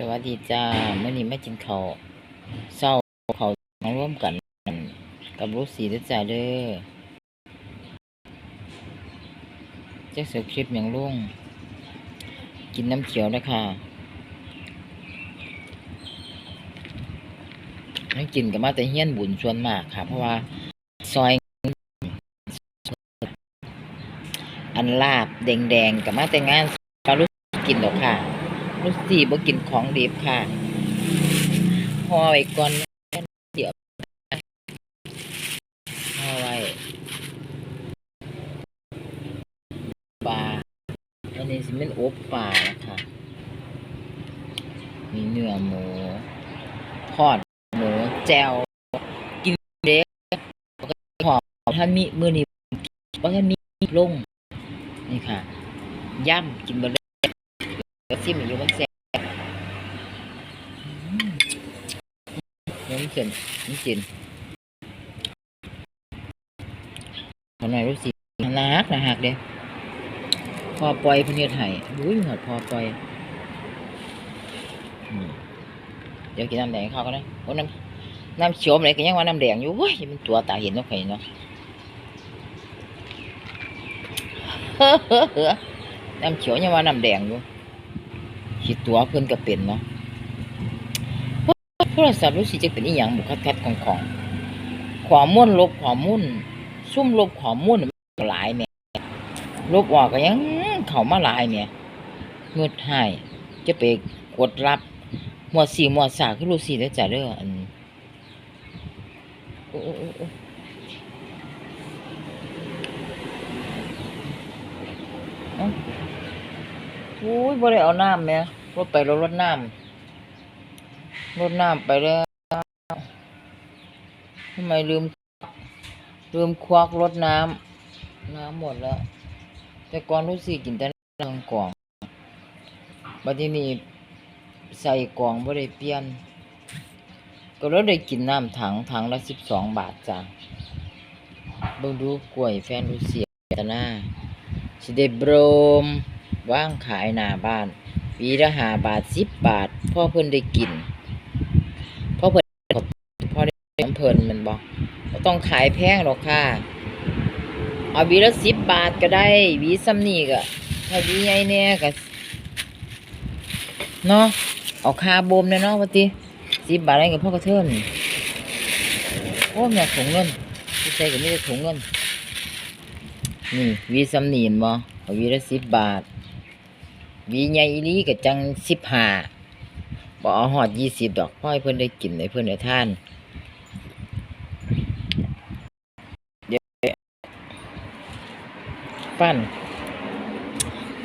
สวัสดีจ้าเมื่อนี้ไม่กินข้าวเศร้าเขาวมาร่วมกัน กับลูกสีด้วยจ้าเด้อเจะเสือคลิปอย่างลุ่งกินน้ำเขียวนะคะไม่กินกับมาแต่เฮี้ยนบุญชวนมากค่ะ เพราะว่าซอยอันลาบแดงๆกับมาแต่งานปลาลูกกินหรอกค่ะ ลูสี่บ่กินของดิบค่ะหอไว้ก่อนเดี๋ยวห่อไว้ปลาอันนี้สิเป็นอบปลานะคะมีเนื้อหมูทอดหมูแจวกินเด็กหอมท่านมีมือนี้เพราะท่านมีลงนี่ค่ะย่ำกินบะ เลยก็ซิมอยู่มันแซ่บอืมน้ำเข็นน้ำกินขอหน่อยรู้สินักนะฮักเด้พอปล่อยพเนียไห้อุ้ยหอดพอปล่อยเดี๋ยวกินน้ำแดงเข้ากันนะโอ้น้ำน้ำเขียวอะไรก็ยังว่าน้ำแดงอยู่เว้ยมันตัวตาเห็นเนาะไข่เนาะน้ำเขียวยังว่าน้ำแดงอยู่ คิดตัวเพิ่นก็เป็นเนาะโทรศัพท์รู้สึกจะเป็นอีหยังบุคัดคัดของของความุ่นลบความุ่นซุ่มลบความุ่นหลายเนี่ยลบออกก็ยังเข้ามาหลายเนี่ยเงืดหายจะไปกดรับหมวดสี่หมวดสาคือรู้สิได้อจ้ะเด้ออันโอ้ยบ่ได้เอาน้ำแหม่ย รถไปรถรถน้ำรถน้ำไปแล้วทำไมลืมลืมควักรถน้ำน้ำหมดแล้ว แต่ก่อนรู้สิกินแต่น้ำกล่องบัดนี้ใส่กล่องบ่ได้เปลี่ยน ก็เลยได้กินน้ำถังถังละสิบสองบาทจ้ะเบิ่งดูกล้วยแฟนรูเซียตะหน้าสิได้โบรมว่างขายหน้าบ้าน ปีละหาบาทสิบบาทพ่อเพิ่นได้กินพ่อเพิ่นพ่อได้น้ำเพิ่นมันบ่บ่ต้องขายแพงหรอกค่ะ เอาวีละสิบบาทก็ได้วีซ้ำนี่ก็ถ้าวีใหญ่แน่ก็เนาะเอาคาบมแน่เนาะว่าติสิบบาทอะไรกับพ่อกระเทินโอ้แม่ถุงเงินที่ใส่ก็มีแต่ถุงเงินนี่วีซ้ำนี่บ่เอาวีละสิบบาท วีใหญ่อีลีก็จังสิบห้าบ่เอาหอดยี่สิบดอกพ่อให้เพิ่นได้กินให้เพิ่นได้ทานเดี๋ยวฟัน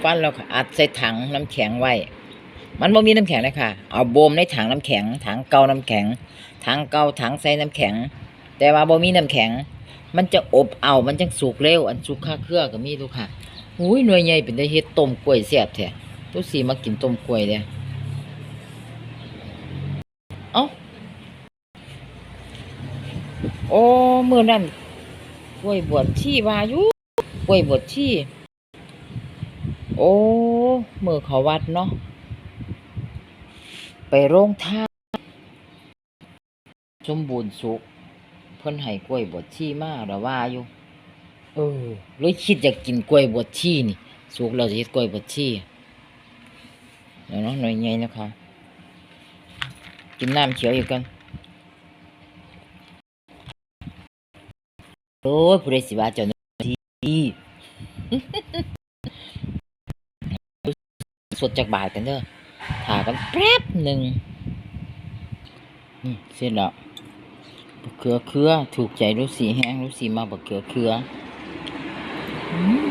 ฟันเราอัดใส่ถังน้ำแข็งไว้ มันบ่มีน้ำแข็งเลยค่ะ เอาโบมในถังน้ำแข็ง ถังเก่าน้ำแข็ง ถังเก่าถังใส่น้ำแข็ง แต่ว่าบ่มีน้ำแข็ง มันจะอบเอา มันจังสุกเร็ว อันสุกค่าเครือก็มีลูกค่ะอุ้ยหน่วยใหญ่เป็นได้เฮ็ดต้มกล้วยแซ่บแท้ ทุกสีมากินต้มกล้วยเด้อเอ้า โอ้เมื้อนั้นกล้วยบวชชีว่ายู่กล้วยบดชีโอ้มือเขาวัดเนาะ ไปโรงท่าสมบูรณ์สุขเพิ่นให้กล้วยบดชีมาระว่าอยู่ เออเลยคิดอยากกินกล้วยบดชีนี่ สุกเราจะเฮ็ดกล้วยบดชี เดี๋ยวเนาะหน่อยใหญ่นะคะกินน้ำเขียวอยู่กันโอ้ยผู้ใดสิว่าเจ้าดีสดจากบ่ายกันเด้อถากันแป๊บหนึ่งนี่เสร็จแล้วบักเขือเครือถูกใจรู้สีแห้งรู้สีมาบักเขือเครืออืม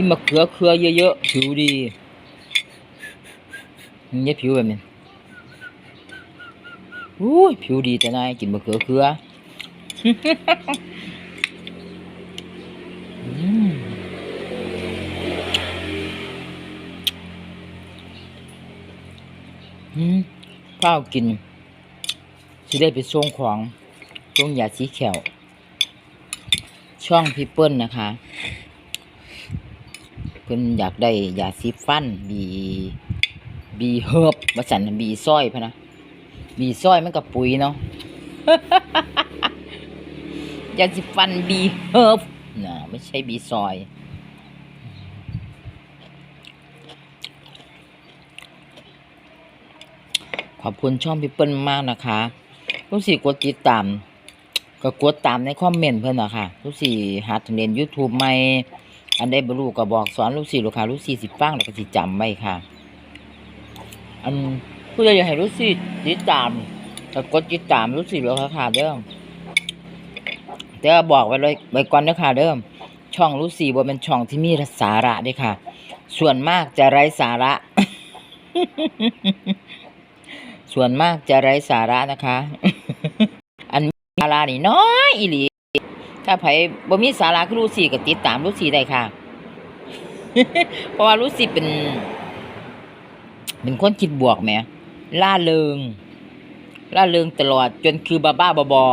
กินบักเขือเครือเยอะๆผิวดีเนี่ยผิวแบบนี้อุ้ยผิวดีแต่นายกินบักเขือเครืออืมอืมข้าวกินสิได้ไปส่งของส่งยาสีแขวช่องพีเปิลนะคะ พิ่นอยากได้ยาสีฟันดีบีเฮิบมาสันบีซ้อยพะนะบีซ้อยมันกับปุ๋ยเนาะยาสิฟันบีเฮิบนะไม่ใช่บีซอยขอบคุณช่องพี่เปิ้ลมากนะคะรู้สิกดติดตาม ก็กดตามในคอมเมนต์เพิ่อนนะค่ะรู้สิหัดเรียน YouTube ใหม่ อันใดบ่รู้ก็บอกสอนรู้สิลูกค้ารู้สิสิฟังแล้วก็สิจำไว้ค่ะ อันผู้ใดอยากให้รู้สิติดตามก็กดติดตามรู้สิลูกค้าเด้อแต่บอกไว้เลยไว้ก่อนเด้อค่ะเด้อช่องรู้สิบ่เป็นช่องที่มีสาระด้ค่ะ ส่วนมากจะไร้สาระ ส่วนมากจะไร้สาระนะคะ อันสาระนี่น้อยอีหลี ถ้าไผบ่มีสาระคือรู้สิก็ติดตามรู้สิได้ค่ะ เพราะว่ารู้สิเป็น เป็นคนคิดบวกแหมล่าเริงล่าเริงตลอดจนคือบ้าบ้าบอ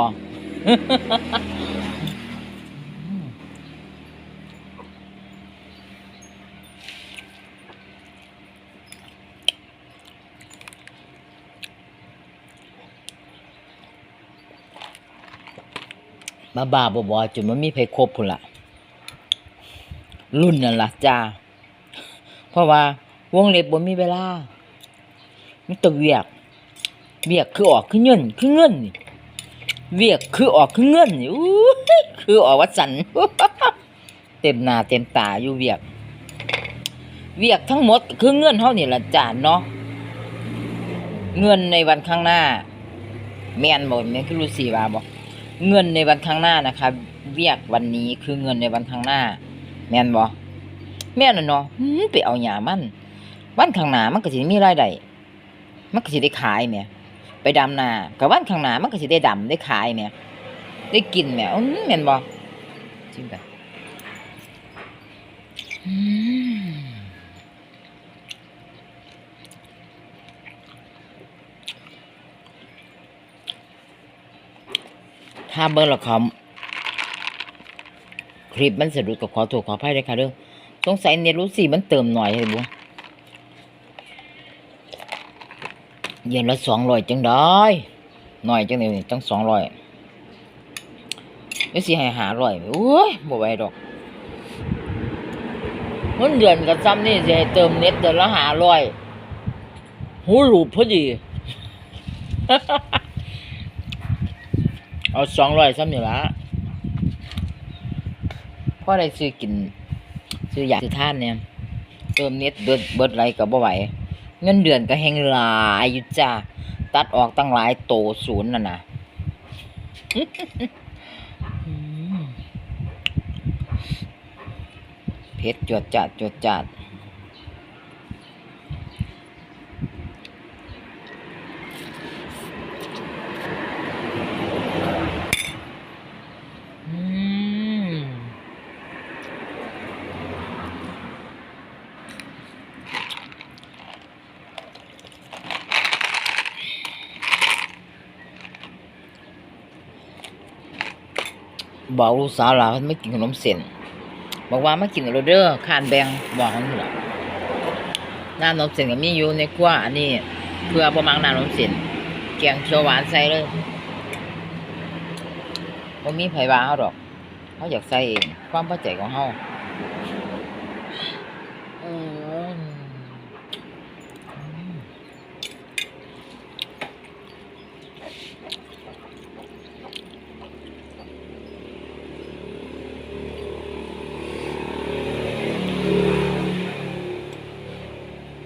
ๆบ้าบ้าบอๆจนมันมีไผครบพุ่นละรุ่นนั่นละจ้า เพราะว่าวงเล็บบ่มีเวลามีแต่เวียก เวียกคือออกคือเงินคือเงินเวียกคือออกคือเงินอู้คือออกวัดสันเต็มหน้าเต็มตาอยู่เวียก เวียกทั้งหมดคือเงินเฮานี่ละจ้าเนาะเงินในวันข้างหน้าแม่นบ่แม่นคือรู้สิว่าบ่ เงินในวันข้างหน้านะคะเวียกวันนี้คือเงินในวันข้างหน้า แม่นบ่แม่นน่ะเนาะไปเอาหยามัน วันข้างหน้ามันก็สิมีรายได้มันก็สิได้ขายแหม่ไปดำนากับวันข้างหน้ามันก็สิได้ดำได้ขายแหม่ได้กินแม่อื้อแม่นบ่จริงปะอืม ถ้าเบิ่งและครคลิปมันสะดุดก็ขอโทษขออภัยด้วยค่ะเด้อสงสัยเนรู้สิมันเติมหน่อยเลยบุเย็นละสองร้อยจังได้หน่อยจังเลยตั้งสองร้อยไม่สิให้หาร้อยโอ้ยบ่ไหวดอกเงินเดือนกับซ้ำนี่จะให้เติมเน็ตเดือนละหาร้อยหูหลูบพอดี เอาสองร้อยซ้ำนี่ละพอได้ซื้อกิน ซื้ออยากซื้อท่านเนี่ยเติมเน็ตเบิดเบิดไรก็บ่ไหวเงินเดือนก็แหงหลายอยู่จ้าตัดออกตั้งหลายโตศูนย์น่ะนะเพชรจวดจัดจวดจัดม บอกลูกสาวเราไม่กินขนมเส้นบอกว่าไม่กินโรเดอร์คานแบงบอกขอยู่ละหน้าขนมเส้นก็มีอยู่ในครัวอันนี้เพื่อประมังน้าขนมเส้นแกงเขียวหวานใส่เลยบ่มีไผ่บ้าเขาหรอกเขาอยากใส่เองความพอใจของเขาอืม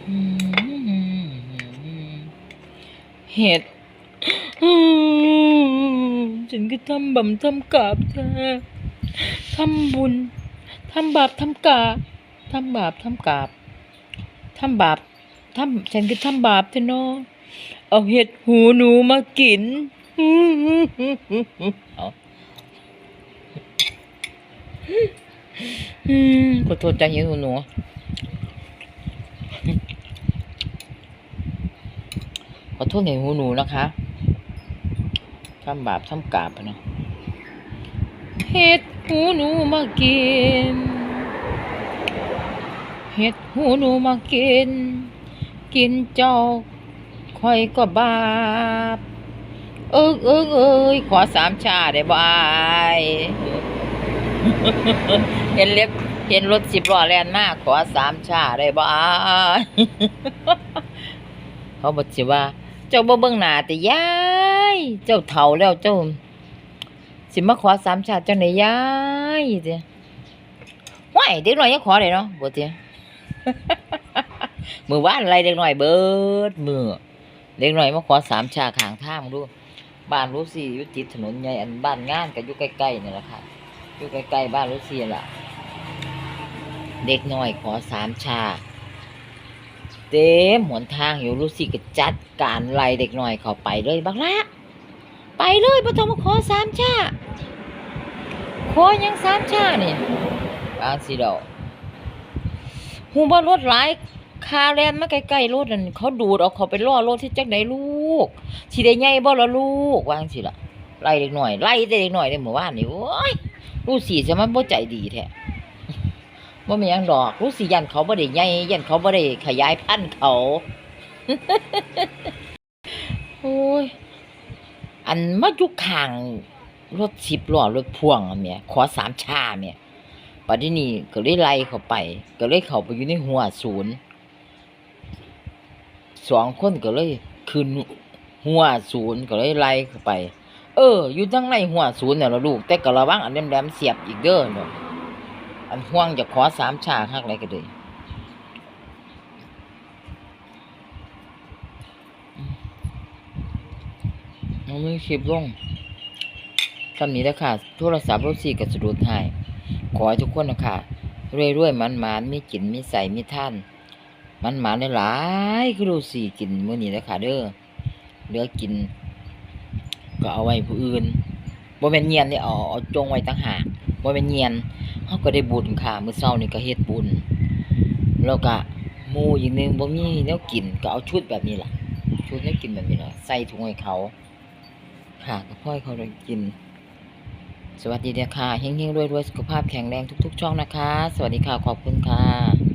อืม เห็ดฉันก็ทำบ่ำทำกาบเธอทำบุญทำบาปทำกาบทำบาปทำกาบทำบาปทำฉันก็ทำบาปเธอเนาะเอาเห็ดหูหนูมากินอาอืมขอโทษใจเห็ดหูหนู ขอโทษในหูหนูนะคะทำบาปทำกาบนะเห็ดหูหนูมากินเห็ดหูหนูมากิน กินเจ้าคอยก็บาป เอิงเอิงเอ้ยขอสามชาได้บายเห็นเล็บเห็นรถสิบล้อแล่นมากขอสามชาได้บายเขาบอกสิว่า เจ้าบ่เบิ่งหน้าแต่ยาย เจ้าเฒ่าแล้วเจ้า สิมาขอสามชาติจังได๋ยายเด้ห้วยเด็กน้อยยังขอได้เนาะบ่เติมื้อวานอะไรเด็กน้อยเบิดมือเด็กน้อยมาขอสามชาข้างทางดูบ้านรู้สิอยู่ติดถนนใหญ่อันบ้านงานก็อยู่ใกล้ๆนี่แหละค่ะอยู่ใกล้ๆบ้านรู้สิล่ะ เด็กน้อยขอสามชา เต็มหนทางอยู่รู้สิกจัดการไล่เด็กหน้อยเขาไปเลยบักละไปเลยบ่ต้องมาขอสามชาขอยังสามชานี่บางสิดอกหูบ่รถหลายคาแลนมาใกล้ๆรถนั่นเขาดูดเอาเขาไปล่อรถที่จักไดลูกสิได้ใหญ่บ่ล่ะลูกวางสิละไล่เด็กหน้อยไล่เด็กหน้อยได้เมื่อวานนี่โอ้ยรู้สิจะมันบ่ใจดีแท้ บ่มีหยังดอกรู้สิยันเขาบ่ได้ใหญ่ยันเขาบ่ได้ขยายพันธุ์เขาโอ้ยอันมาอยู่ข้างรถสิบล้อรถพ่วงอะแหม่ขอสามชาแหม่ปัดนี้นี่ก็เลยไล่เขาไป ก็เลยเขาไปอยู่ในหัวศูนย์สองคนก็เลยขึ้นหัวศูนย์ก็เลยไล่เข้าไป เออ อยู่ทั้งในหัวศูนย์เนี่ยละลูกแต่ก็ระวังอันแหลมๆเสียบอีกเด้อเนาะ อันห่วงจะขอสามชาคักไรก็เลยมันมีคลิปลงคำนี้นะค่ะ โทรศัพท์รถสี่กับสะดุดหาย ขอให้ทุกคนนะคะรวยๆมันมันๆมีกินมีใส่มีท่าน มันมันๆหลายๆคือรู้สี่กินมื้อนี้นะค่ะเด้อเหลือกิน ก็เอาไว้ผู้อื่นบ่แม่นเงียนนี่เอาเอาจงไว้ต่างหาก บ่เป็นเงียนเขาก็ได้บุญค่ะมื้อเช้านี่ก็เฮ็ดบุญ แล้วก็หมู่อีกนึงบ่มีแนวกินก็เอาชุดแบบนี้ล่ะ ชุดแนวกินแบบนี้ล่ะใส่ถุงให้เขา ค่ะก็พ่อยเขาได้กิน สวัสดีเด้อค่ะเฮงๆรวยๆสุขภาพแข็งแรงทุก ๆ ช่องนะคะ สวัสดีค่ะขอบคุณค่ะ